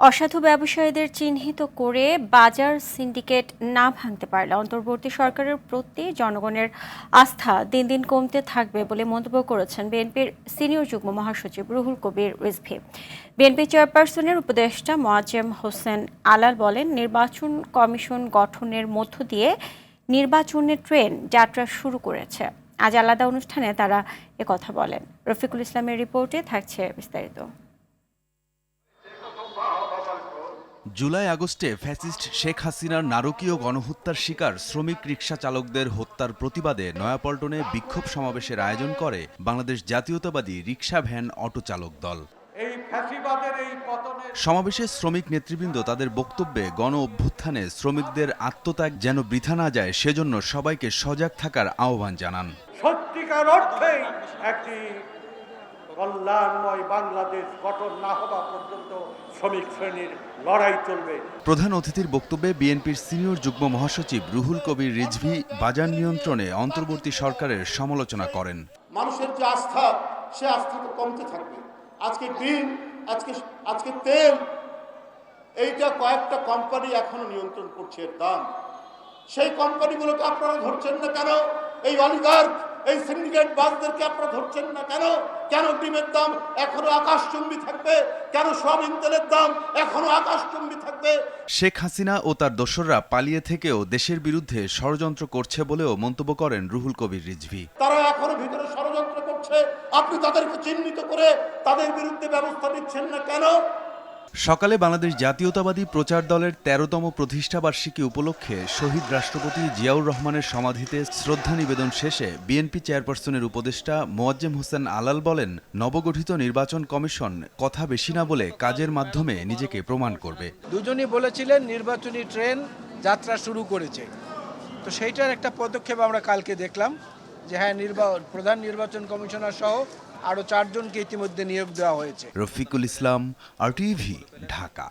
অসাধু ব্যবসায়ীদের চিহ্নিত করে বাজার সিন্ডিকেট না ভাঙতে পারলে অন্তর্বর্তী সরকারের প্রতি জনগণের আস্থা দিন দিন কমতে থাকবে বলে মন্তব্য করেছেন বিএনপির সিনিয়র যুগ্ম মহাসচিব রুহুল কবির রিজভি। বিএনপি চেয়ারপারসনের উপদেষ্টা মোয়াজ্জেম হোসেন আলাল বলেন, নির্বাচন কমিশন গঠনের মধ্য দিয়ে নির্বাচনের ট্রেন যাত্রা শুরু করেছে। আজ আলাদা অনুষ্ঠানে তারা একথা বলেন। রফিকুল ইসলামের রিপোর্টে থাকছে বিস্তারিত। জুলাই আগস্টে ফ্যাসিস্ট শেখ হাসিনার নারকীয় গণহত্যার শিকার শ্রমিক রিকশা চালকদের হত্যার প্রতিবাদে নয়াপল্টনে বিক্ষোভ সমাবেশের আয়োজন করে বাংলাদেশ জাতীয়তাবাদী রিকশা ভ্যান অটো চালক দল। সমাবেশে শ্রমিক নেতৃবৃন্দ তাদের বক্তব্যে গণ অভ্যুত্থানে শ্রমিকদের আত্মত্যাগ যেন বৃথা না যায় সেজন্য সবাইকে সজাগ থাকার আহ্বান জানান। সত্যিকার অর্থেই একটি কল্যাণময় বাংলাদেশ গঠন না হওয়া পর্যন্ত শ্রমিক শ্রেণির লড়াই চলবে। প্রধান অতিথির বক্তব্যে বিএনপির সিনিয়র যুগ্ম মহাসচিব রুহুল কবির রিজভি বাজার নিয়ন্ত্রণে অন্তর্বর্তী সরকারের সমালোচনা করেন। মানুষের যে আস্থা সে আস্থা তো কমতে থাকবে। আজকে ডিম আজকে আজকে তেল এইটা কয়েকটা কোম্পানি এখনও নিয়ন্ত্রণ করছে এর দাম। সেই কোম্পানিগুলোকে আপনারা ধরছেন না কেন? এই অলিগার্ক এই সিন্ডিকেট বাসদেরকে আপনারা ধরছেন না কেন? কেন ডিমের দাম এখনও আকাশচুম্বী থাকবে? কেন সয়াবিন তেলের দাম এখনও আকাশচুম্বী থাকবে? শেখ হাসিনা ও তার দোসররা পালিয়ে থেকেও দেশের বিরুদ্ধে ষড়যন্ত্র করছে বলেও মন্তব্য করেন রুহুল কবির রিজভি। তারা এখনও ভিতরে ষড়যন্ত্র করছে। আপনি তাদেরকে চিহ্নিত করে তাদের বিরুদ্ধে ব্যবস্থা নিচ্ছেন না কেন? সকালে বাংলাদেশ জাতীয়তাবাদী প্রচার দলের তেরোতম প্রতিষ্ঠাবার্ষিকী উপলক্ষে শহীদ রাষ্ট্রপতি জিয়াউর রহমানের সমাধিতে শ্রদ্ধা নিবেদন শেষে বিএনপি চেয়ারপারসনের উপদেষ্টা মোয়াজ্জেম হোসেন আলাল বলেন, নবগঠিত নির্বাচন কমিশন কথা বেশি না বলে কাজের মাধ্যমে নিজেকে প্রমাণ করবে। দুজনই বলেছিলেন নির্বাচনী ট্রেন যাত্রা শুরু করেছে। তো সেইটার একটা পদক্ষেপ আমরা কালকে দেখলাম। যে হ্যাঁ নির্বাচন প্রধান নির্বাচন কমিশনার সহ আরও চারজনকে ইতিমধ্যে নিয়োগ দেওয়া হয়েছে। Rafiqul Islam R TV Dhaka.